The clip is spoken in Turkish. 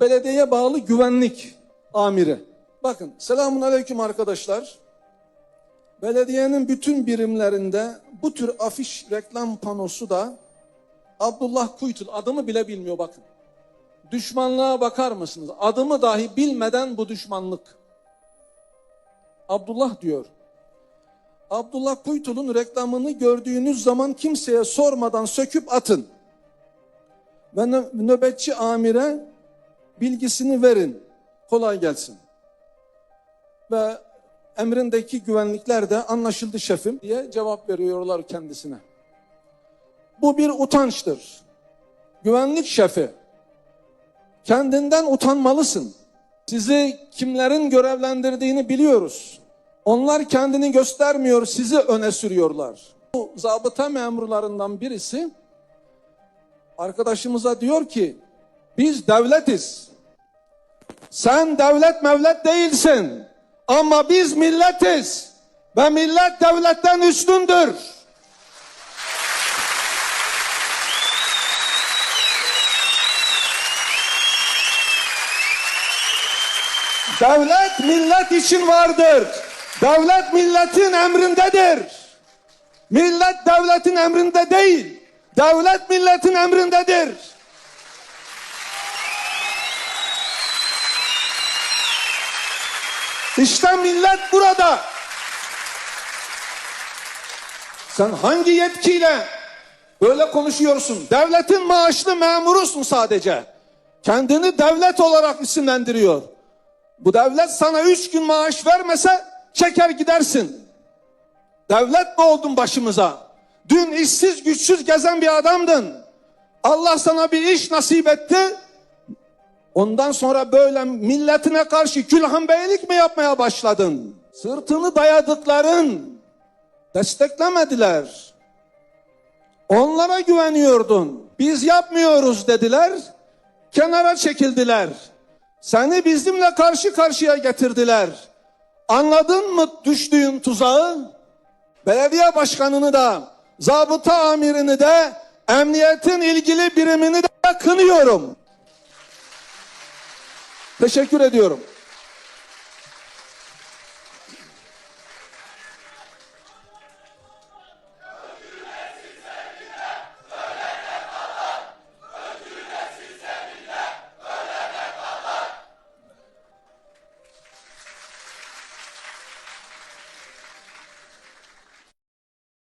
belediyeye bağlı güvenlik amiri. Bakın selamun aleyküm arkadaşlar. Belediyenin bütün birimlerinde bu tür afiş reklam panosu da Abdullah Kuytul adımı bile bilmiyor bakın. Düşmanlığa bakar mısınız? Adımı dahi bilmeden bu düşmanlık. Abdullah diyor. Abdullah Kuytul'un reklamını gördüğünüz zaman kimseye sormadan söküp atın. Ve nö- nöbetçi amire bilgisini verin. Kolay gelsin. Ve emrindeki güvenlikler de anlaşıldı şefim diye cevap veriyorlar kendisine. Bu bir utançtır. Güvenlik şefi. Kendinden utanmalısın. Sizi kimlerin görevlendirdiğini biliyoruz. Onlar kendini göstermiyor, sizi öne sürüyorlar. Bu zabıta memurlarından birisi arkadaşımıza diyor ki biz devletiz. Sen devlet mevlet değilsin. Ama biz milletiz. Ve millet devletten üstündür. Devlet millet için vardır. Devlet milletin emrindedir. Millet devletin emrinde değil. Devlet milletin emrindedir. İşte millet burada. Sen hangi yetkiyle böyle konuşuyorsun? Devletin maaşlı memurusun sadece. Kendini devlet olarak isimlendiriyor. Bu devlet sana üç gün maaş vermese çeker gidersin. Devlet mi oldun başımıza? Dün işsiz güçsüz gezen bir adamdın. Allah sana bir iş nasip etti. Ondan sonra böyle milletine karşı külhan beylik mi yapmaya başladın? Sırtını dayadıkların desteklemediler. Onlara güveniyordun. Biz yapmıyoruz dediler. Kenara çekildiler. Seni bizimle karşı karşıya getirdiler. Anladın mı düştüğün tuzağı? Belediye başkanını da, zabıta amirini de, emniyetin ilgili birimini de kınıyorum. Teşekkür ediyorum.